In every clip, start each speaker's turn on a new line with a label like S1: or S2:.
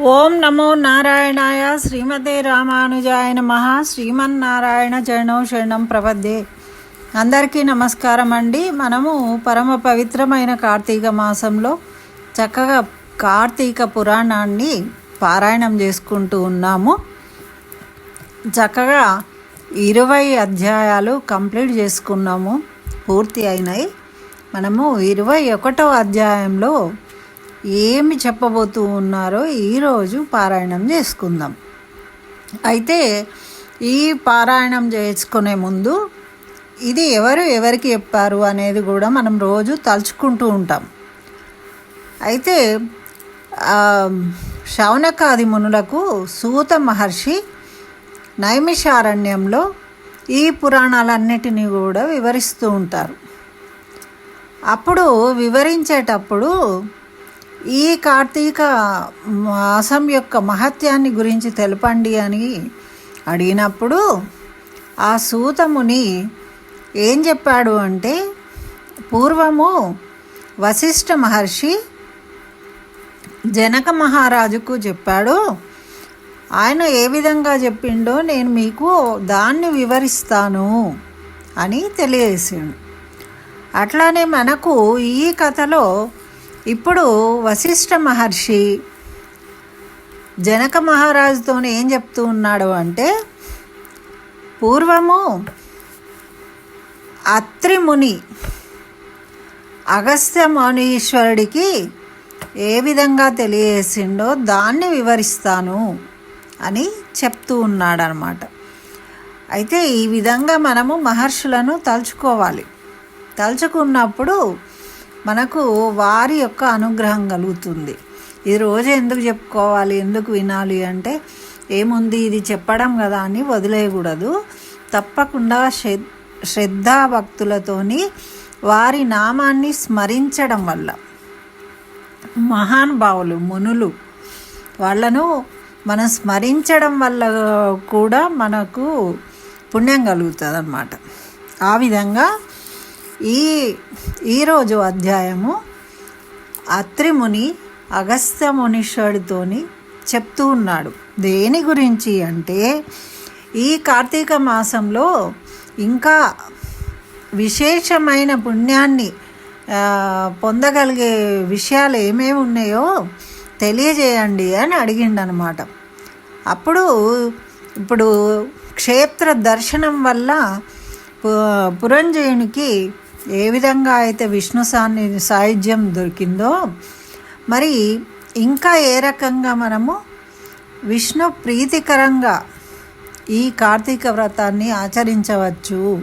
S1: ఓం నమో నారాయణాయ శ్రీమతే రామానుజాయ నమ. శ్రీమన్నారాయణ జనో శరణం ప్రపద్యే అందరికీ నమస్కారం అండి. మనము పరమ పవిత్రమైన కార్తీక మాసంలో చక్కగా కార్తీక పురాణాన్ని పారాయణం చేసుకుంటూ ఉన్నాము. చక్కగా ఇరవై అధ్యాయాలు కంప్లీట్ చేసుకున్నాము. పూర్తి అయినాయి. మనము ఇరవై ఒకటో అధ్యాయంలో ఏమి చెప్పబోతూ ఉన్నారో ఈరోజు పారాయణం చేసుకుందాం. అయితే ఈ పారాయణం చేసుకునే ముందు ఇది ఎవరు ఎవరికి చెప్పారు అనేది కూడా మనం రోజు తలుచుకుంటూ ఉంటాం. అయితే శౌనకాది మునులకు సూత మహర్షి నైమిషారణ్యంలో ఈ పురాణాలన్నిటినీ కూడా వివరిస్తూ ఉంటారు. అప్పుడు వివరించేటప్పుడు ఈ కార్తీక మాసం యొక్క మహత్యాన్ని గురించి తెలపండి అని అడిగినప్పుడు ఆ సూతముని ఏం చెప్పాడు అంటే పూర్వము వశిష్ఠ మహర్షి జనక మహారాజుకు చెప్పాడు ఆయన ఏ విధంగా చెప్పిండో నేను మీకు దాన్ని వివరిస్తాను అని తెలియజేసాడు. అట్లానే మనకు ఈ కథలో ఇప్పుడు వశిష్ఠ మహర్షి జనక మహారాజుతో ఏం చెప్తూ ఉన్నాడు అంటే పూర్వము అత్రిముని అగస్త్య మునీశ్వరుడికి ఏ విధంగా తెలియజేసిండో దాన్ని వివరిస్తాను అని చెప్తూ ఉన్నాడనమాట. అయితే ఈ విధంగా మనము మహర్షులను తలుచుకోవాలి. తలుచుకున్నప్పుడు మనకు వారి యొక్క అనుగ్రహం కలుగుతుంది. ఈ రోజు ఎందుకు చెప్పుకోవాలి ఎందుకు వినాలి అంటే ఏముంది ఇది చెప్పడం కదా అని వదిలేయకూడదు. తప్పకుండా శ్రద్ధా శ్రద్ధాభక్తులతోని వారి నామాన్ని స్మరించడం వల్ల. మహానుభావులు మునులు వాళ్ళను మనం స్మరించడం వల్ల కూడా మనకు పుణ్యం కలుగుతుంది అన్నమాట ఆ విధంగా ఈ ఈరోజు అధ్యాయము అత్రిముని అగస్త్య మునీశ్వరుడితోని చెప్తూ ఉన్నాడు. దేని గురించి అంటే ఈ కార్తీక మాసంలో ఇంకా విశేషమైన పుణ్యాన్ని పొందగలిగే విషయాలు ఏమేమి ఉన్నాయో తెలియజేయండి అని అడిగిండనమాట. అప్పుడు ఇప్పుడు క్షేత్ర దర్శనం వల్ల పు- పురంజయునికి ఏ విధంగా అయితే విష్ణు సాన్ని సాయుధ్యం దొరికిందో మరి ఇంకా ఏ రకంగా మనము విష్ణు ప్రీతికరంగా ఈ కార్తీక వ్రతాన్ని ఆచరించవచ్చు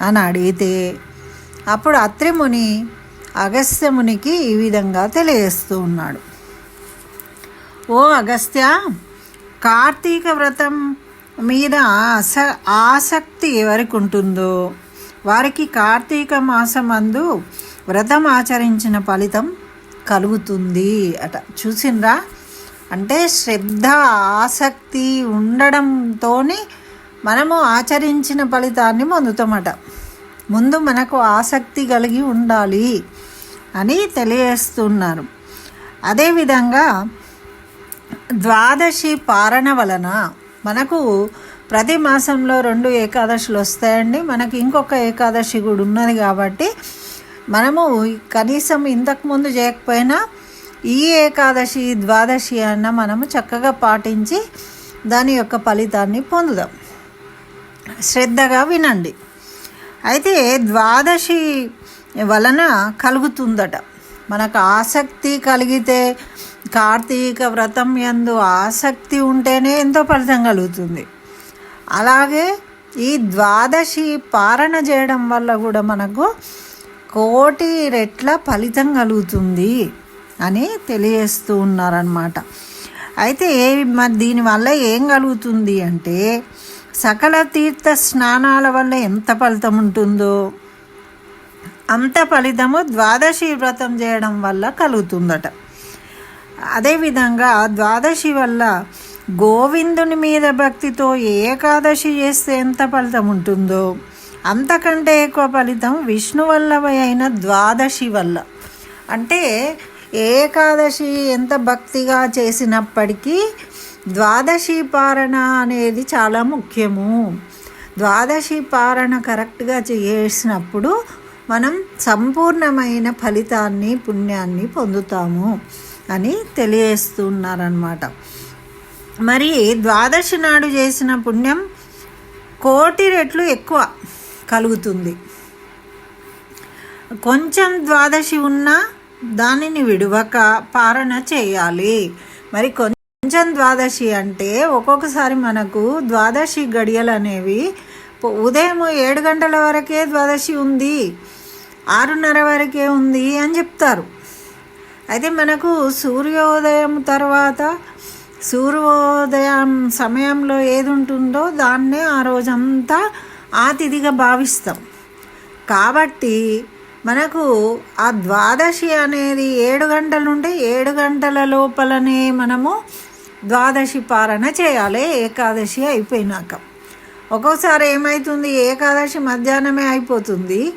S1: అని అడిగితే అప్పుడు అత్రిముని అగస్త్యమునికి ఈ విధంగా తెలియజేస్తూ ఉన్నాడు. ఓ అగస్త్య కార్తీక వ్రతం మీద అస ఆసక్తి ఎవరికి ఉంటుందో వారికి కార్తీక మాసమందు వ్రతం ఆచరించిన ఫలితం కలుగుతుంది అట. చూసిండ్రా అంటే శ్రద్ధ ఆసక్తి ఉండడంతో మనము ఆచరించిన ఫలితాన్ని పొందుతామట. ముందు మనకు ఆసక్తి కలిగి ఉండాలి అని తెలియజేస్తున్నారు. అదేవిధంగా ద్వాదశి పారణ వలన మనకు ప్రతి మాసంలో రెండు ఏకాదశులు వస్తాయండి. మనకి ఇంకొక ఏకాదశి కూడా ఉన్నది కాబట్టి మనము కనీసం ఇంతకుముందు చేయకపోయినా ఈ ఏకాదశి ద్వాదశి అన్న మనము చక్కగా పాటించి దాని యొక్క ఫలితాన్ని పొందుదాం. శ్రద్ధగా వినండి. అయితే ద్వాదశి వలన కలుగుతుందట. మనకు ఆసక్తి కలిగితే కార్తీక వ్రతం యందు ఆసక్తి ఉంటేనే ఎంతో ఫలితం కలుగుతుంది. అలాగే ఈ ద్వాదశి పారణ చేయడం వల్ల కూడా మనకు కోటి రెట్ల ఫలితం కలుగుతుంది అని తెలియజేస్తూ ఉన్నారనమాట అయితే మరి దీనివల్ల ఏం కలుగుతుంది అంటే సకల తీర్థ స్నానాల వల్ల ఎంత ఫలితం ఉంటుందో అంత ఫలితము ద్వాదశి వ్రతం చేయడం వల్ల కలుగుతుందట. అదేవిధంగా ద్వాదశి వల్ల గోవిందుని మీద భక్తితో ఏకాదశి చేస్తే ఎంత ఫలితం ఉంటుందో అంతకంటే ఎక్కువ ఫలితం విష్ణు వల్లభ అయిన ద్వాదశి వల్ల. అంటే ఏకాదశి ఎంత భక్తిగా చేసినప్పటికీ ద్వాదశి పారణ అనేది చాలా ముఖ్యము. ద్వాదశి పారణ కరెక్ట్గా చేసినప్పుడు మనం సంపూర్ణమైన ఫలితాన్ని పుణ్యాన్ని పొందుతాము అని తెలియజేస్తున్నారనమాట మరి ద్వాదశి నాడు చేసిన పుణ్యం కోటి రెట్లు ఎక్కువ కలుగుతుంది. కొంచెం ద్వాదశి ఉన్నా దానిని విడవక పారణ చేయాలి. మరి కొంచెం ద్వాదశి అంటే ఒక్కొక్కసారి మనకు ద్వాదశి గడియలు అనేవి ఉదయం ఏడు గంటల వరకే ద్వాదశి ఉంది ఆరున్నర వరకే ఉంది అని చెప్తారు. అయితే మనకు సూర్యోదయం తర్వాత సూర్యోదయం సమయంలో ఏది ఉంటుందో దాన్నే ఆ రోజంతా ఆతిథిగా భావిస్తాం. కాబట్టి మనకు ఆ ద్వాదశి అనేది ఏడు గంటల ఏడు గంటల లోపలనే మనము ద్వాదశి పాలన చేయాలి. ఏకాదశి అయిపోయినాక. ఒక్కోసారి ఏమవుతుంది ఏకాదశి మధ్యాహ్నమే అయిపోతుంది.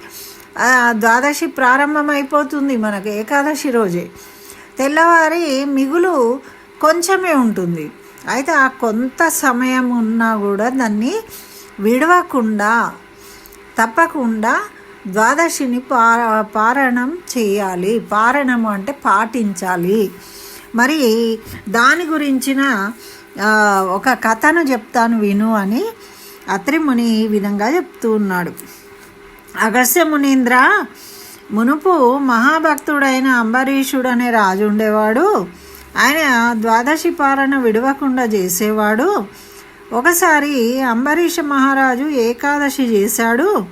S1: ఆ ద్వాదశి ప్రారంభం అయిపోతుంది మనకు ఏకాదశి రోజే. తెల్లవారి మిగులు కొంచెమే ఉంటుంది. అయితే ఆ కొంత సమయం ఉన్నా కూడా దాన్ని విడవకుండా తప్పకుండా ద్వాదశిని పారణం చేయాలి. పారణము అంటే పాటించాలి. మరి దాని గురించిన ఒక కథను చెప్తాను విను అని అత్రిముని ఈ విధంగా చెప్తూ ఉన్నాడు. అగస్త్య మునీంద్ర మునుపు మహాభక్తుడైన అంబరీషుడు అనే రాజు ఉండేవాడు. ఆయన ద్వాదశి పాలన విడవకుండా చేసేవాడు. ఒకసారి అంబరీష మహారాజు ఏకాదశి చేశాడు.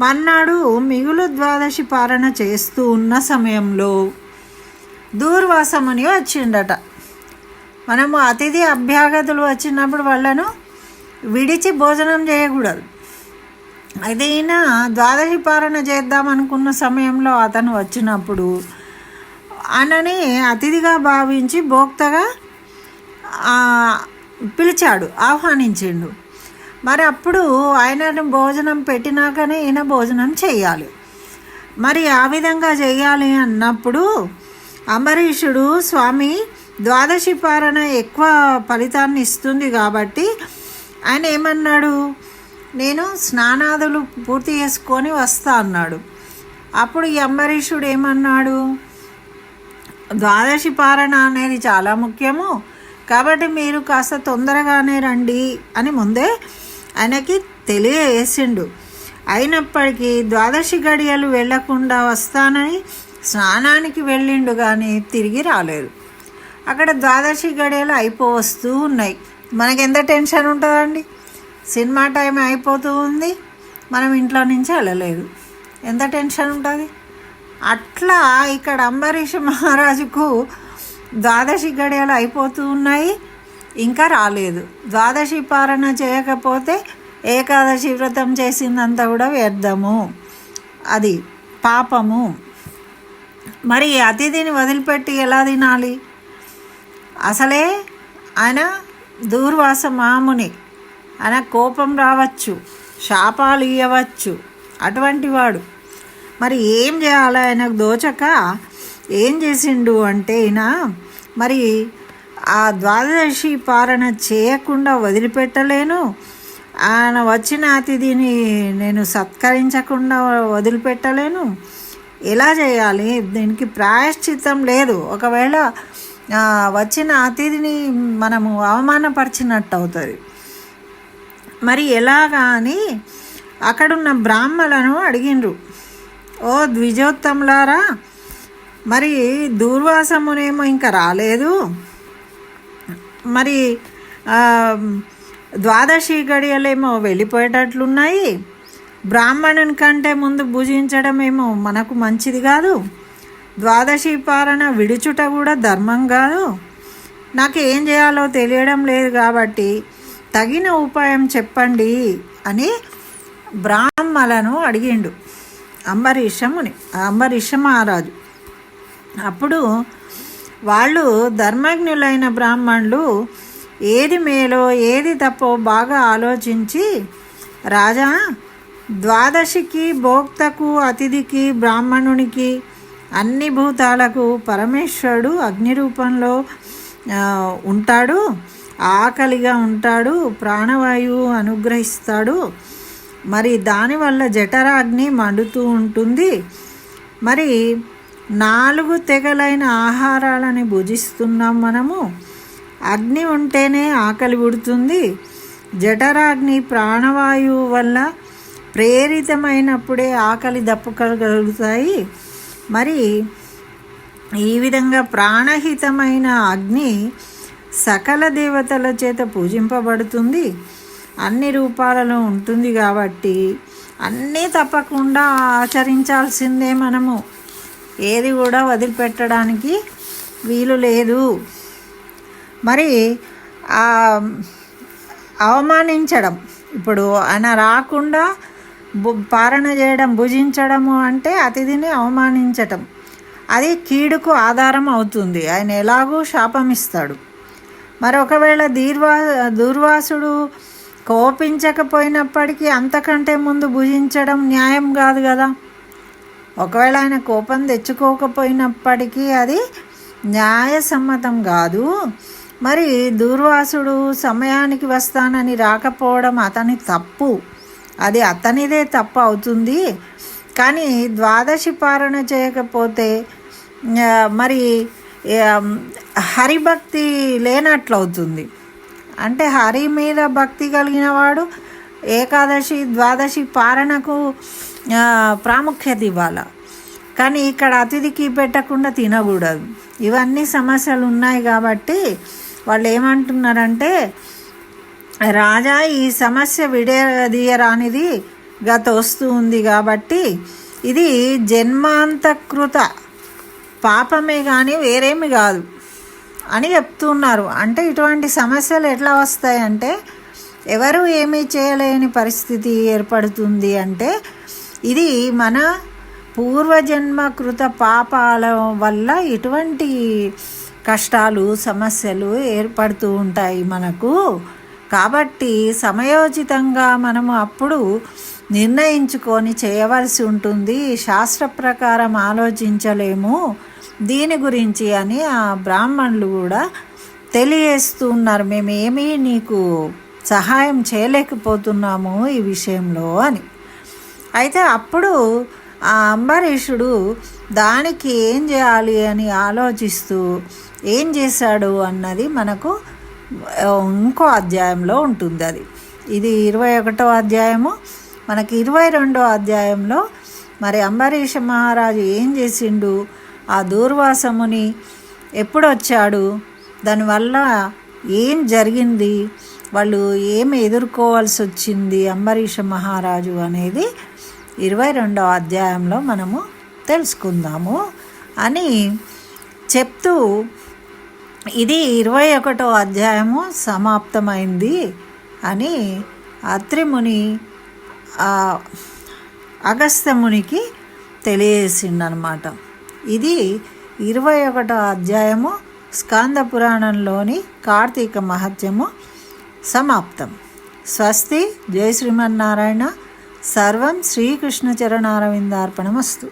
S1: మన్నాడు మిగులు ద్వాదశి పాలన చేస్తూ ఉన్న సమయంలో దూర్వాసముని వచ్చిండట. మనము అతిథి అభ్యాగతులు వచ్చినప్పుడు వాళ్ళను విడిచి భోజనం చేయకూడదు. అయితే ఈయన ద్వాదశి పాలన చేద్దామనుకున్న సమయంలో అతను వచ్చినప్పుడు ఆయనని అతిథిగా భావించి భోక్తగా పిలిచాడు ఆహ్వానించిండు. మరి అప్పుడు ఆయనను భోజనం పెట్టినాకనే ఈయన భోజనం చేయాలి. మరి ఆ విధంగా చేయాలి అన్నప్పుడు అంబరీషుడు స్వామి ద్వాదశి పారణ ఎక్కువ ఫలితాన్ని ఇస్తుంది కాబట్టి ఆయన ఏమన్నాడు? నేను స్నానాదులు పూర్తి చేసుకొని వస్తా అన్నాడు. అప్పుడు ఈ అంబరీషుడు ఏమన్నాడు? ద్వాదశి పారణ అనేది చాలా ముఖ్యము. కాబట్టి మీరు కాస్త తొందరగానే రండి అని ముందే ఆయనకి తెలియజేసిండు. అయినప్పటికీ ద్వాదశి గడియలు వెళ్ళకుండా వస్తానని స్నానానికి వెళ్ళిండు కానీ తిరిగి రాలేదు. అక్కడ ద్వాదశి గడియలు అయిపోవస్తూ ఉన్నాయి. మనకి ఎంత టెన్షన్ ఉంటుందండి? సినిమా టైం అయిపోతూ ఉంది. మనం ఇంట్లో నుంచి వెళ్ళలేదు. ఎంత టెన్షన్ ఉంటుంది? అట్లా ఇక్కడ అంబరీష్ మహారాజుకు ద్వాదశి గడియలు అయిపోతూ ఉన్నాయి. ఇంకా రాలేదు. ద్వాదశి పాలన చేయకపోతే ఏకాదశి వ్రతం చేసిందంతా కూడా వ్యర్థము. అది పాపము. మరి అతిథిని వదిలిపెట్టి ఎలా తినాలి? అసలే ఆయన దూర్వాస మాముని. ఆయన కోపం రావచ్చు శాపాలు ఇవ్వవచ్చు అటువంటి వాడు. మరి ఏం చేయాలి ఆయనకు దోచక? ఏం చేసిండు అంటే ఈయన మరి ఆ ద్వాదశి పాలన చేయకుండా వదిలిపెట్టలేను. ఆయన వచ్చిన అతిథిని నేను సత్కరించకుండా వదిలిపెట్టలేను. ఎలా చేయాలి? దీనికి ప్రాయశ్చిత్తం లేదు. ఒకవేళ వచ్చిన అతిథిని మనము అవమానపరిచినట్టు అవుతుంది. మరి ఎలాగా అని అక్కడున్న బ్రాహ్మలను అడిగిండ్రు. ఓ ద్విజోత్తములారా మరి దూర్వాసమునేమో ఇంకా రాలేదు. మరి ద్వాదశి గడియలేమో వెళ్ళిపోయేటట్లున్నాయి. బ్రాహ్మణుని కంటే ముందు భుజించడం ఏమో మనకు మంచిది కాదు. ద్వాదశి పాలన విడుచుట కూడా ధర్మం కాదు. నాకు ఏం చేయాలో తెలియడం లేదు కాబట్టి తగిన ఉపాయం చెప్పండి అని బ్రాహ్మలను అడిగిండు. అంబరీషముని అంబరీష మహారాజు అప్పుడు వాళ్ళు ధర్మజ్ఞులైన బ్రాహ్మణులు ఏది మేలో ఏది తప్పో బాగా ఆలోచించి రాజా ద్వాదశికి భోక్తకు అతిథికి బ్రాహ్మణునికి అన్ని భూతాలకు పరమేశ్వరుడు అగ్ని రూపంలో ఉంటాడు ఆకలిగా ఉంటాడు ప్రాణవాయువు అనుగ్రహిస్తాడు. మరి దానివల్ల జఠరాగ్ని మండుతూ ఉంటుంది. మరి నాలుగు తెగలైన ఆహారాలని భుజిస్తున్నాం మనము. అగ్ని ఉంటేనే ఆకలి పుడుతుంది. జఠరాగ్ని ప్రాణవాయువు వల్ల ప్రేరితమైనప్పుడే ఆకలి దప్పుకగలుగుతాయి మరి ఈ విధంగా ప్రాణహితమైన అగ్ని సకల దేవతల చేత పూజింపబడుతుంది. అన్ని రూపాలలో ఉంటుంది కాబట్టి అన్నీ తప్పకుండా ఆచరించాల్సిందే మనము. ఏది కూడా వదిలిపెట్టడానికి వీలు లేదు. మరి అవమానించడం ఇప్పుడు ఆయన రాకుండా పారణ చేయడం భుజించడము అంటే అతిథిని అవమానించటం. అది కీడుకు ఆధారం అవుతుంది. ఆయన ఎలాగూ శాపమిస్తాడు మరి ఒకవేళ దీర్వా దూర్వాసుడు కోపించకపోయినప్పటికీ అంతకంటే ముందు భుజించడం న్యాయం కాదు కదా. ఒకవేళ ఆయన కోపం తెచ్చుకోకపోయినప్పటికీ అది న్యాయసమ్మతం కాదు. మరి దూర్వాసుడు సమయానికి వస్తానని రాకపోవడం అతని తప్పు. అది అతనిదే తప్పు అవుతుంది. కానీ ద్వాదశి పాలన చేయకపోతే మరి హరిభక్తి లేనట్లవుతుంది. అంటే హరి మీద భక్తి కలిగిన వాడు ఏకాదశి ద్వాదశి పారణకు ప్రాముఖ్యత ఇవ్వాలి. కానీ ఇక్కడ అతిథికి పెట్టకుండా తినకూడదు. ఇవన్నీ సమస్యలు ఉన్నాయి కాబట్టి వాళ్ళు ఏమంటున్నారంటే రాజా ఈ సమస్య విడదీయరానిది గత వస్తూ ఉంది కాబట్టి ఇది జన్మాంతకృత. పాపమే కానీ వేరేమి కాదు. అని చెప్తున్నారు. అంటే ఇటువంటి సమస్యలు ఎట్లా వస్తాయంటే ఎవరు ఏమీ చేయలేని పరిస్థితి ఏర్పడుతుంది అంటే ఇది మన పూర్వజన్మ కృత పాపాల వల్ల ఇటువంటి కష్టాలు సమస్యలు ఏర్పడుతూ ఉంటాయి మనకు. కాబట్టి సమయోచితంగా మనము అప్పుడు నిర్ణయించుకొని చేయవలసి ఉంటుంది. శాస్త్ర ప్రకారం ఆలోచించలేము. దీని గురించి అని ఆ బ్రాహ్మణులు కూడా తెలియజేస్తూ ఉన్నారు. మేమేమీ నీకు సహాయం చేయలేకపోతున్నాము ఈ విషయంలో అని. అయితే అప్పుడు ఆ అంబరీషుడు దానికి ఏం చేయాలి అని ఆలోచిస్తూ ఏం చేశాడు అన్నది మనకు ఇంకో అధ్యాయంలో ఉంటుంది అది. ఇది ఇరవై ఒకటో అధ్యాయము. మనకి ఇరవై రెండో అధ్యాయంలో మరి అంబరీష మహారాజు ఏం చేసిండు? ఆ దూర్వాసముని ఎప్పుడొచ్చాడు? దానివల్ల ఏం జరిగింది? వాళ్ళు ఏమి ఎదుర్కోవాల్సి వచ్చింది అంబరీష మహారాజు అనేది ఇరవై రెండవ అధ్యాయంలో మనము తెలుసుకుందాము అని చెప్తూ ఇది ఇరవై ఒకటో అధ్యాయము సమాప్తమైంది అని అత్రిముని అగస్త్యమునికి అగస్త్యమునికి తెలియజేసిండనమాట. ఇది ఇరవై ఒకటో అధ్యాయము స్కాంద పురాణంలోని కార్తీక మహత్యము సమాప్తం. స్వస్తి జై శ్రీమన్నారాయణ. సర్వం శ్రీకృష్ణ చరణారవిందార్పణమస్తు.